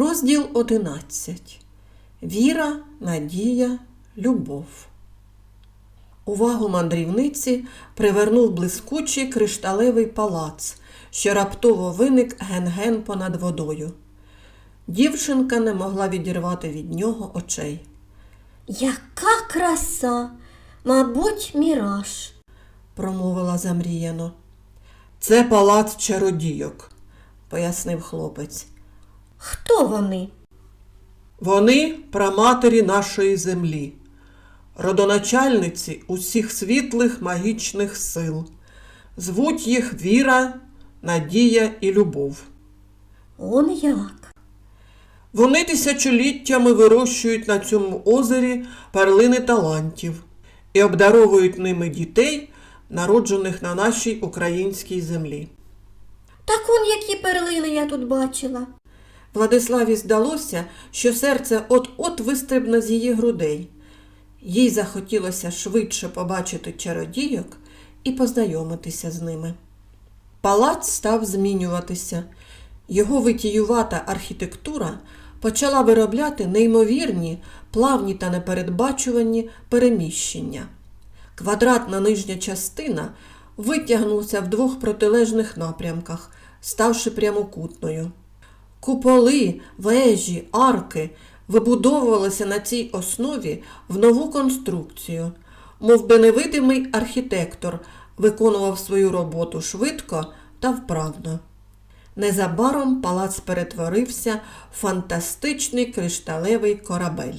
Розділ 11. Віра, надія, любов. Увагу мандрівниці привернув блискучий кришталевий палац, що раптово виник ген-ген понад водою. Дівчинка не могла відірвати від нього очей. Яка краса! Мабуть, міраж. промовила замріяно. Це палац чародійок, пояснив хлопець. Хто вони? Вони праматері нашої землі, родоначальниці усіх світлих магічних сил. Звуть їх віра, надія і любов. Он як? Вони тисячоліттями вирощують на цьому озері перлини талантів і обдаровують ними дітей, народжених на нашій українській землі. Так он які перлини я тут бачила. Владиславі здалося, що серце от-от вистрибне з її грудей. Їй захотілося швидше побачити чародійок і познайомитися з ними. Палац став змінюватися. Його витіювата архітектура почала виробляти неймовірні, плавні та непередбачувані переміщення. Квадратна нижня частина витягнувся в двох протилежних напрямках, ставши прямокутною. Куполи, вежі, арки вибудовувалися на цій основі в нову конструкцію, мов би невидимий архітектор виконував свою роботу швидко та вправно. Незабаром палац перетворився в фантастичний кришталевий корабель.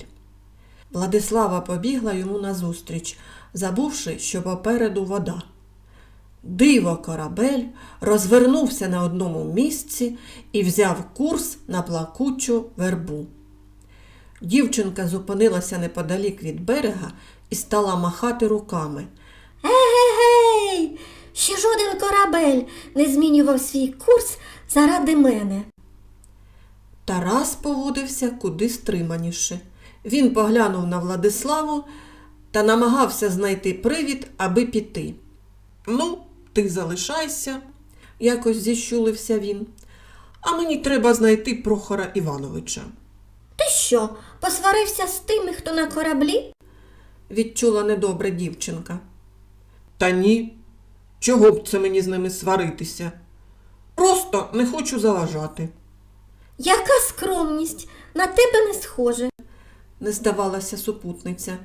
Владислава побігла йому назустріч, забувши, що попереду вода. Диво корабель розвернувся на одному місці і взяв курс на плакучу вербу. Дівчинка зупинилася неподалік від берега і стала махати руками. Егегей! Ще жоден корабель не змінював свій курс заради мене. Тарас поводився куди стриманіше. Він поглянув на Владиславу та намагався знайти привід, аби піти. Ну, ти залишайся, якось зіщулився він. А мені треба знайти Прохора Івановича. Ти що, посварився з тими, хто на кораблі? відчула недобре дівчинка. Та ні. Чого б це мені з ними сваритися? Просто не хочу заважати, Яка скромність, на тебе не схоже. не здавалася супутниця.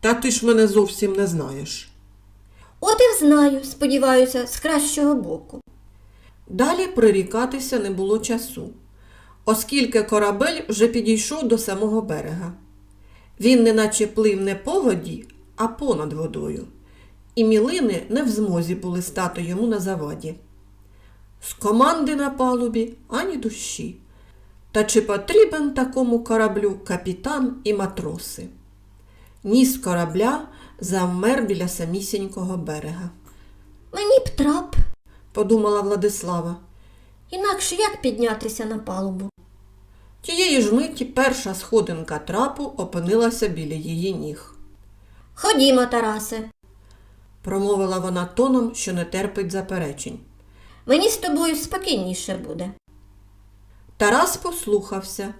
Та ти ж мене зовсім не знаєш. От і знаю, сподіваюся, з кращого боку. Далі прирікатися не було часу, оскільки корабель вже підійшов до самого берега. Він неначе плив не по воді, а понад водою, і мілини не в змозі були стати йому на заваді. З команди на палубі ані душі. Та чи потрібен такому кораблю капітан і матроси? Ніс корабля завмер біля самісінького берега. Мені б трап, Подумала Владислава. інакше як піднятися на палубу. Тієї ж миті перша сходинка трапу опинилася біля її ніг. Ходімо, Тарасе, Промовила вона тоном, що не терпить заперечень. мені з тобою спокійніше буде. Тарас послухався,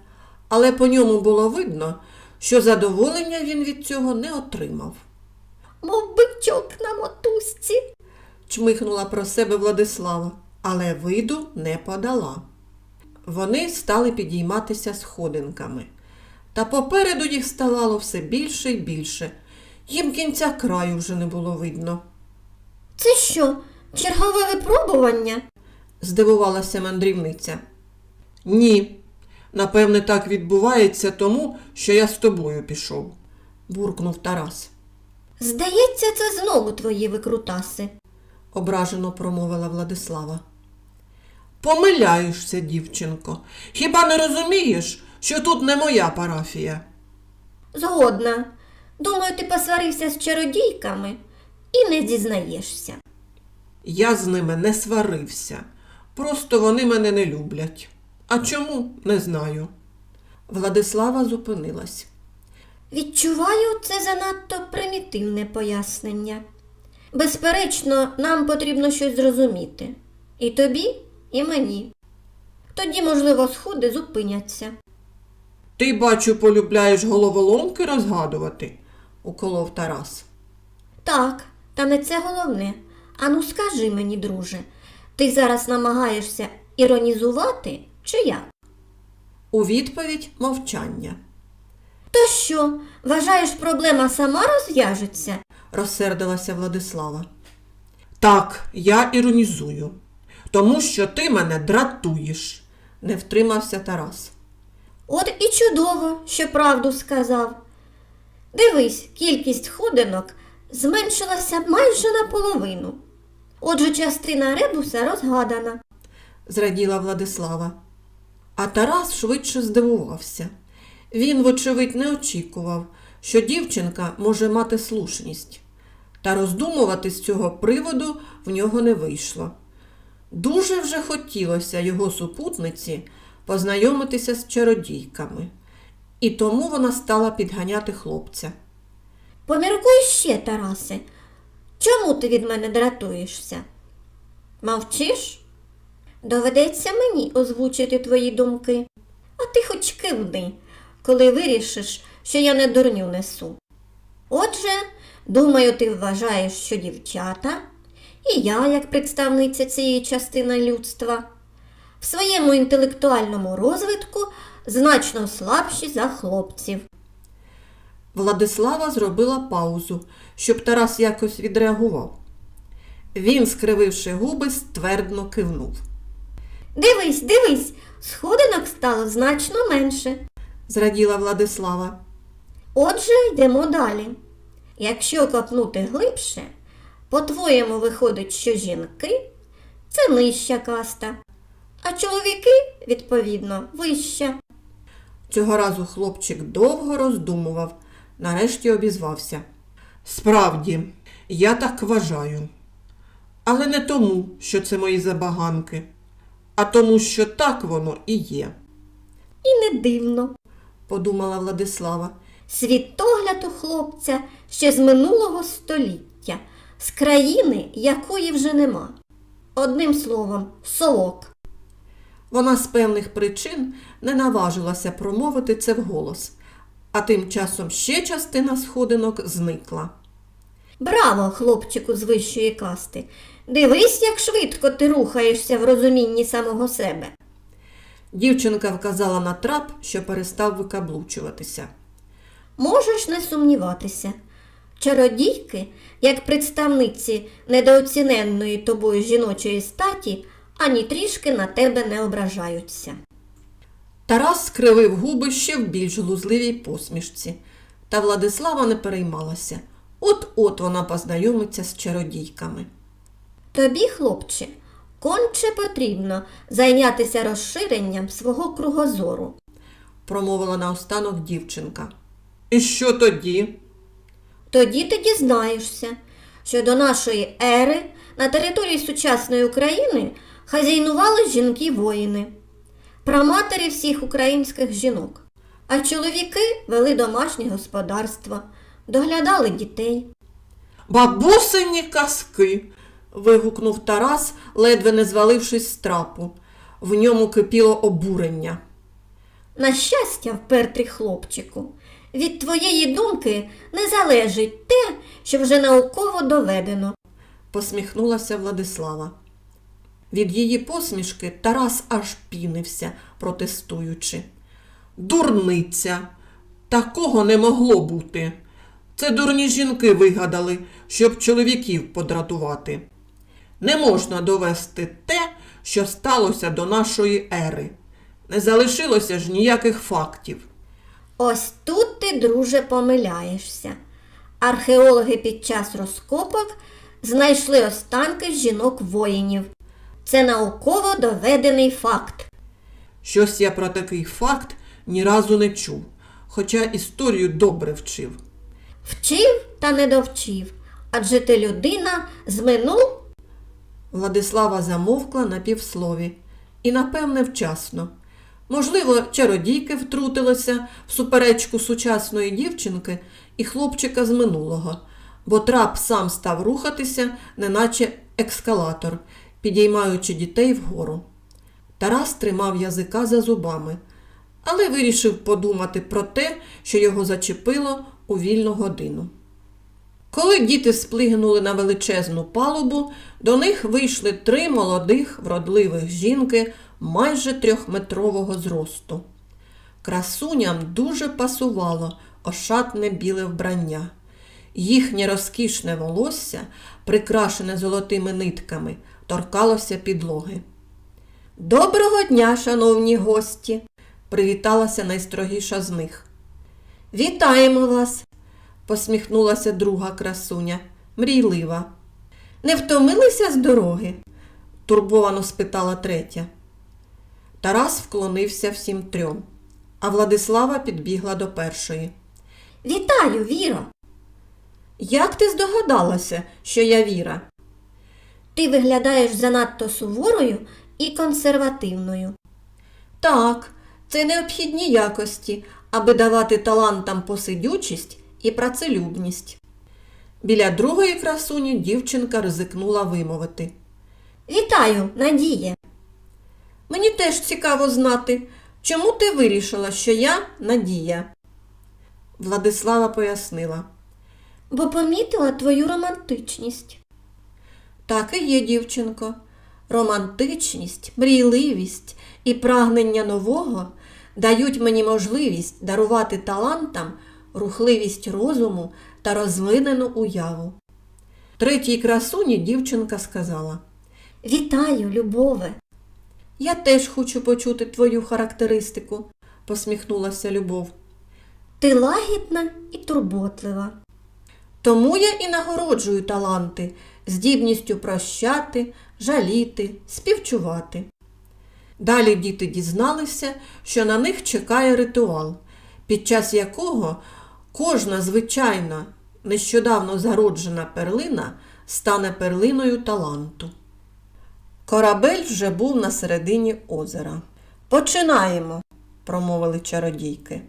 але по ньому було видно, що задоволення він від цього не отримав. Мов бичок на мотузці. Чмихнула про себе Владислава, але виду не подала. Вони стали підійматися сходинками, та попереду їх ставало все більше і більше. Їм кінця краю вже не було видно. Це що, чергове випробування? здивувалася мандрівниця. Ні, напевне, так відбувається тому, що я з тобою пішов, буркнув Тарас. Здається, це знову твої викрутаси. ображено промовила Владислава. Помиляєшся, дівчинко. Хіба не розумієш, що тут не моя парафія? Згодна. Думаю, ти посварився з чародійками і не дізнаєшся. Я з ними не сварився. Просто вони мене не люблять. А чому не знаю. Владислава зупинилась. Відчуваю, це занадто примітивне пояснення. Безперечно, нам потрібно щось зрозуміти. І тобі, і мені. Тоді, можливо, сходи зупиняться. Ти, бачу, полюбляєш головоломки розгадувати, уколов Тарас. Так, та не це головне. Ану скажи мені, друже, ти зараз намагаєшся іронізувати чи як? У відповідь мовчання. То що, вважаєш, проблема сама розв'яжеться? розсердилася Владислава. Так, я іронізую, тому що ти мене дратуєш, не втримався Тарас. От і чудово, що правду сказав. Дивись, кількість ходинок зменшилася майже наполовину. Отже, частина ребуса розгадана. зраділа Владислава. А Тарас швидше здивувався. Він, вочевидь, не очікував, що дівчинка може мати слушність, та роздумувати з цього приводу в нього не вийшло. Дуже вже хотілося його супутниці познайомитися з чародійками, і тому вона стала підганяти хлопця. Поміркуй ще, Тарасе, чому ти від мене дратуєшся? Мовчиш? Доведеться мені озвучити твої думки, а ти хоч кивни, коли вирішиш, що я не дурню несу. Отже, думаю, ти вважаєш, що дівчата, і я, як представниця цієї частини людства, в своєму інтелектуальному розвитку значно слабші за хлопців. Владислава зробила паузу, щоб Тарас якось відреагував. Він, скрививши губи, ствердно кивнув. Дивись, дивись, сходинок стало значно менше. Зраділа Владислава. Отже, йдемо далі. Якщо копнути глибше, по-твоєму виходить, що жінки це нижча каста, а чоловіки, відповідно, вища. Цього разу хлопчик довго роздумував, нарешті обізвався. Справді, я так вважаю. Але не тому, що це мої забаганки, а тому, що так воно і є, І не дивно. Подумала Владислава. Світогляд у хлопця ще з минулого століття, з країни, якої вже нема. Одним словом, совок. Вона з певних причин не наважилася промовити це вголос, а тим часом ще частина сходинок зникла. Браво, хлопчику з вищої касти! Дивись, як швидко ти рухаєшся в розумінні самого себе. Дівчинка вказала на трап, що перестав викаблучуватися. Можеш не сумніватися. Чародійки, як представниці недооціненної тобою жіночої статі, ані трішки на тебе не ображаються. Тарас скривив губи ще в більш глузливій посмішці, та Владислава не переймалася. От-от вона познайомиться з чародійками. Тобі, хлопче, конче потрібно зайнятися розширенням свого кругозору. промовила наостанок дівчинка. І що тоді? Тоді ти дізнаєшся, що до нашої ери на території сучасної України хазяйнували жінки-воїни, праматері всіх українських жінок, а чоловіки вели домашнє господарство, доглядали дітей. Бабусині казки. Вигукнув Тарас, ледве не звалившись з трапу. В ньому кипіло обурення. На щастя, впертий хлопчику, від твоєї думки не залежить те, що вже науково доведено. посміхнулася Владислава. Від її посмішки Тарас аж пінився, протестуючи. Дурниця! Такого не могло бути. Це дурні жінки вигадали, щоб чоловіків подратувати. Не можна довести те, що сталося до нашої ери. Не залишилося ж ніяких фактів. Ось тут ти, друже, помиляєшся. Археологи під час розкопок знайшли останки жінок воїнів. Це науково доведений факт. Щось я про такий факт ні разу не чув, хоча історію добре вчив. Вчив та не довчив, адже ти людина з минул. Владислава замовкла на півслові і, напевне, вчасно. Можливо, чародійки втрутилися в суперечку сучасної дівчинки і хлопчика з минулого, бо трап сам став рухатися, неначе екскалатор, підіймаючи дітей вгору. Тарас тримав язика за зубами, але вирішив подумати про те, що його зачепило у вільну годину. Коли діти сплигнули на величезну палубу, до них вийшли три молодих вродливих жінки майже трьохметрового зросту. Красуням дуже пасувало ошатне біле вбрання. Їхнє розкішне волосся, прикрашене золотими нитками, торкалося підлоги. Доброго дня, шановні гості! привіталася найстрогіша з них. Вітаємо вас! Посміхнулася друга красуня, мрійлива. Не втомилися з дороги? турбовано спитала третя. Тарас вклонився всім трьом, а Владислава підбігла до першої. Вітаю, Віро! Як ти здогадалася, що я Віра? Ти виглядаєш занадто суворою і консервативною. Так, це необхідні якості, аби давати талантам посидючість і працелюбність. Біля другої красуні дівчинка ризикнула вимовити. Вітаю, Надія! Мені теж цікаво знати, чому ти вирішила, що я Надія. Владислава пояснила. Бо помітила твою романтичність. Так і є, дівчинко. Романтичність, мрійливість і прагнення нового дають мені можливість дарувати талантам рухливість розуму та розвинену уяву. Третій красуні дівчинка сказала. Вітаю, Любове! Я теж хочу почути твою характеристику, посміхнулася Любов. Ти лагідна і турботлива. Тому я і нагороджую таланти здібністю прощати, жаліти, співчувати. Далі діти дізналися, що на них чекає ритуал, під час якого кожна звичайна, нещодавно зароджена перлина стане перлиною таланту. Корабель вже був на середині озера. Починаємо, промовили чародійки.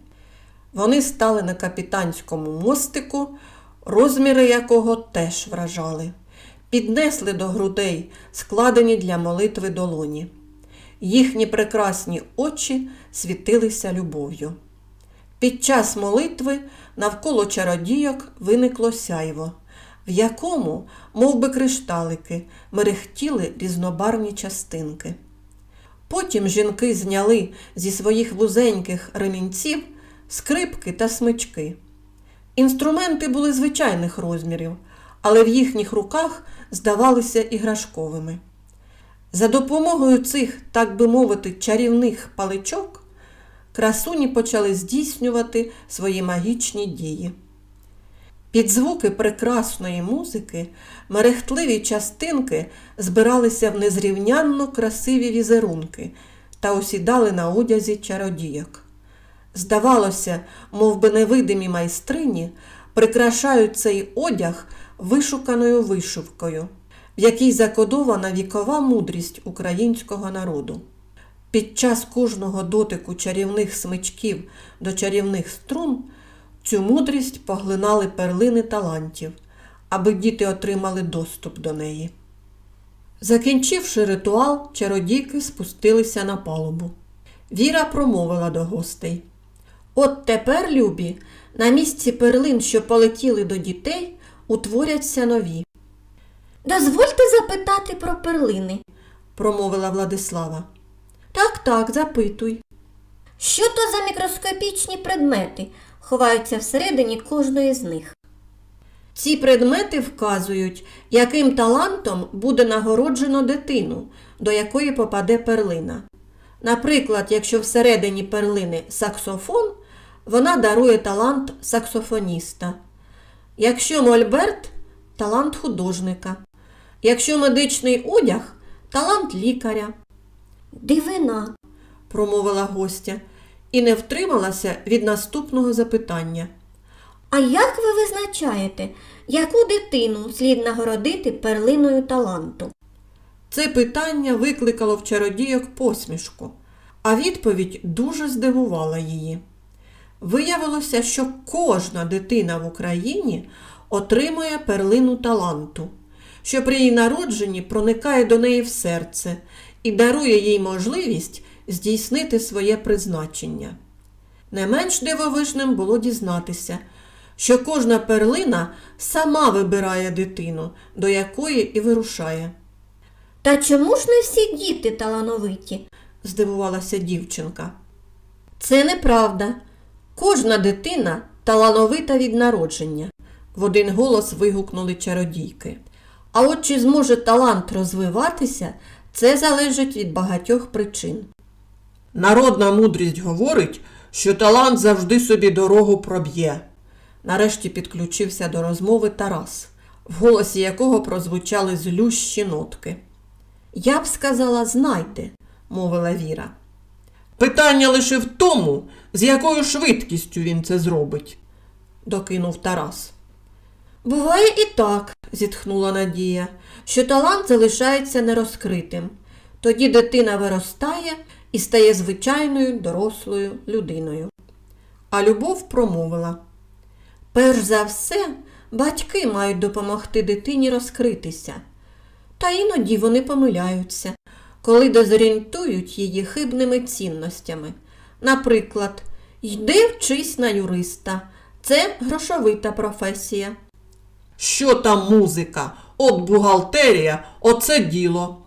Вони стали на капітанському мостику, розміри якого теж вражали. Піднесли до грудей складені для молитви долоні. Їхні прекрасні очі світилися любов'ю. Під час молитви навколо чародійок виникло сяйво, в якому, мов би кришталики, мерехтіли різнобарвні частинки. Потім жінки зняли зі своїх вузеньких ремінців скрипки та смички. Інструменти були звичайних розмірів, але в їхніх руках здавалися іграшковими. За допомогою цих, так би мовити, чарівних паличок красуні почали здійснювати свої магічні дії. Під звуки прекрасної музики мерехтливі частинки збиралися в незрівнянно красиві візерунки та осідали на одязі чародійок. Здавалося, мов би невидимі майстрині прикрашають цей одяг вишуканою вишивкою, в якій закодована вікова мудрість українського народу. Під час кожного дотику чарівних смичків до чарівних струн цю мудрість поглинали перлини талантів, аби діти отримали доступ до неї. Закінчивши ритуал, чародійки спустилися на палубу. Віра промовила до гостей. От тепер, любі, на місці перлин, що полетіли до дітей, утворяться нові, Дозвольте запитати про перлини. промовила Владислава. Так, запитуй. Що то за мікроскопічні предмети ховаються всередині кожної з них? Ці предмети вказують, яким талантом буде нагороджено дитину, до якої попаде перлина. Наприклад, якщо всередині перлини саксофон, вона дарує талант саксофоніста. Якщо мольберт талант художника. Якщо медичний одяг талант лікаря, Дивина. промовила гостя, і не втрималася від наступного запитання. А як ви визначаєте, яку дитину слід нагородити перлиною таланту? Це питання викликало в чародійок посмішку, а відповідь дуже здивувала її. Виявилося, що кожна дитина в Україні отримує перлину таланту, що при її народженні проникає до неї в серце і дарує їй можливість здійснити своє призначення. Не менш дивовижним було дізнатися, що кожна перлина сама вибирає дитину, до якої і вирушає. Та чому ж не всі діти талановиті? здивувалася дівчинка. Це неправда. Кожна дитина талановита від народження, в один голос вигукнули чародійки. А от чи зможе талант розвиватися, це залежить від багатьох причин. Народна мудрість говорить, що талант завжди собі дорогу проб'є. Нарешті підключився до розмови Тарас, в голосі якого прозвучали злющі нотки. Я б сказала, знайте, мовила Віра. Питання лише в тому, з якою швидкістю він це зробить, докинув Тарас. Буває і так, зітхнула Надія, що талант залишається нерозкритим. Тоді дитина виростає і стає звичайною дорослою людиною. А любов промовила. Перш за все, батьки мають допомогти дитині розкритися. Та іноді вони помиляються, коли дезорієнтують її хибними цінностями. Наприклад, йди вчись на юриста. Це грошовита професія. Що там музика? От бухгалтерія, оце діло.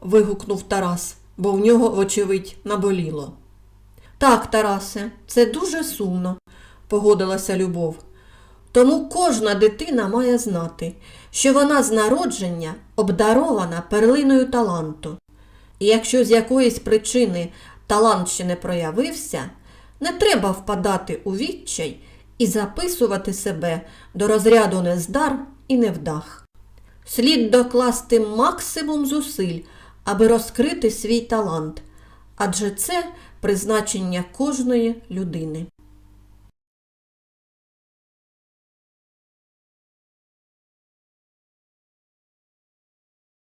вигукнув Тарас, бо в нього, вочевидь, наболіло. Так, Тарасе, це дуже сумно, погодилася Любов. Тому кожна дитина має знати, що вона з народження обдарована перлиною таланту. І якщо з якоїсь причини талант ще не проявився, не треба впадати у відчай і записувати себе до розряду нездар і невдах. Слід докласти максимум зусиль, аби розкрити свій талант, адже це призначення кожної людини.